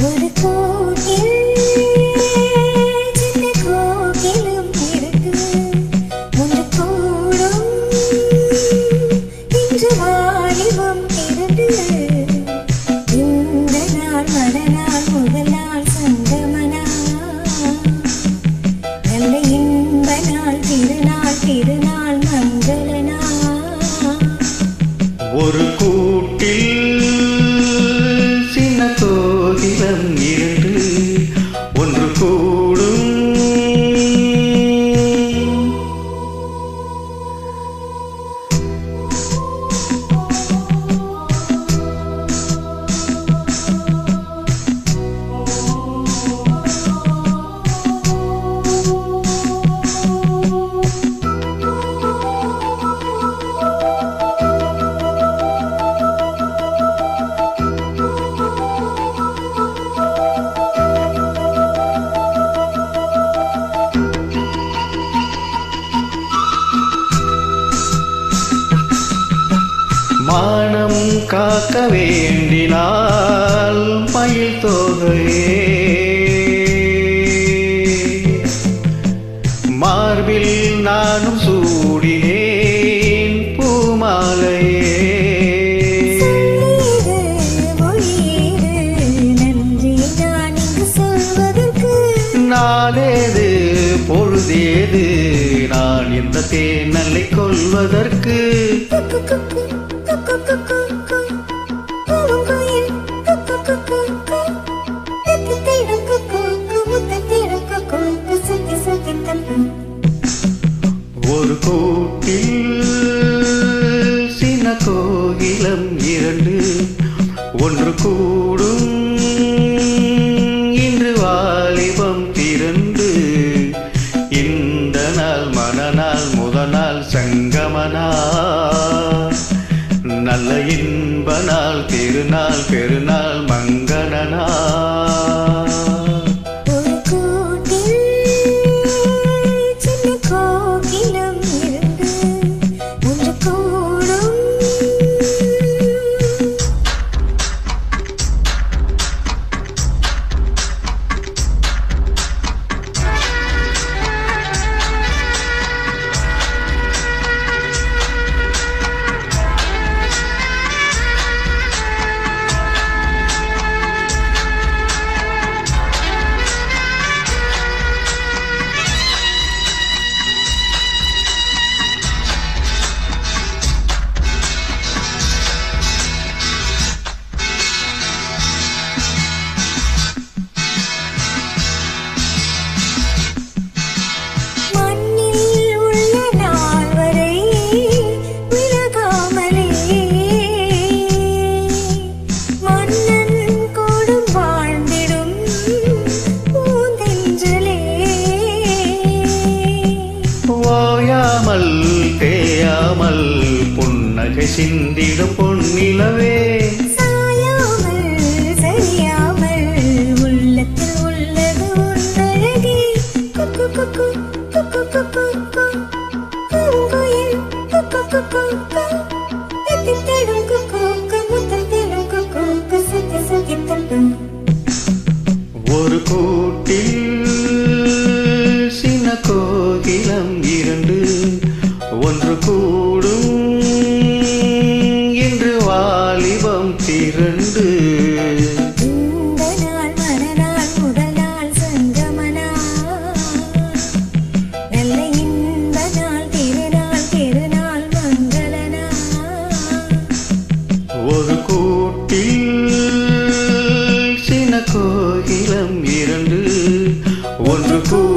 ஒரு கூட்டில் காக்க வேண்டினால் மயில் தொகையே மார்பில் நானும் சூடினேன் பூமாலையே. நாளேது பொழுதேது நான் இந்த தேனலை கொள்வதற்கு. ஒரு கூட்டில் சின்ன கோகிலம் இரண்டு. ஒன்று கூடும் இன்று வாலிபம் திரண்டு. இந்த நாள் மனநாள் முதநாள் சங்கமனா. நல்ல இன்ப நாள் திருநாள் பெருநாள் மங்கள நாள் சுத்தி தட்டும். ஒரு கூட்டில் சின்ன கோகிலம் இரண்டு ஒன்று கூடும் நாள். ஒரு கூட்டில் சின்ன கோகிலம் இரண்டு. ஒன்று கூடும்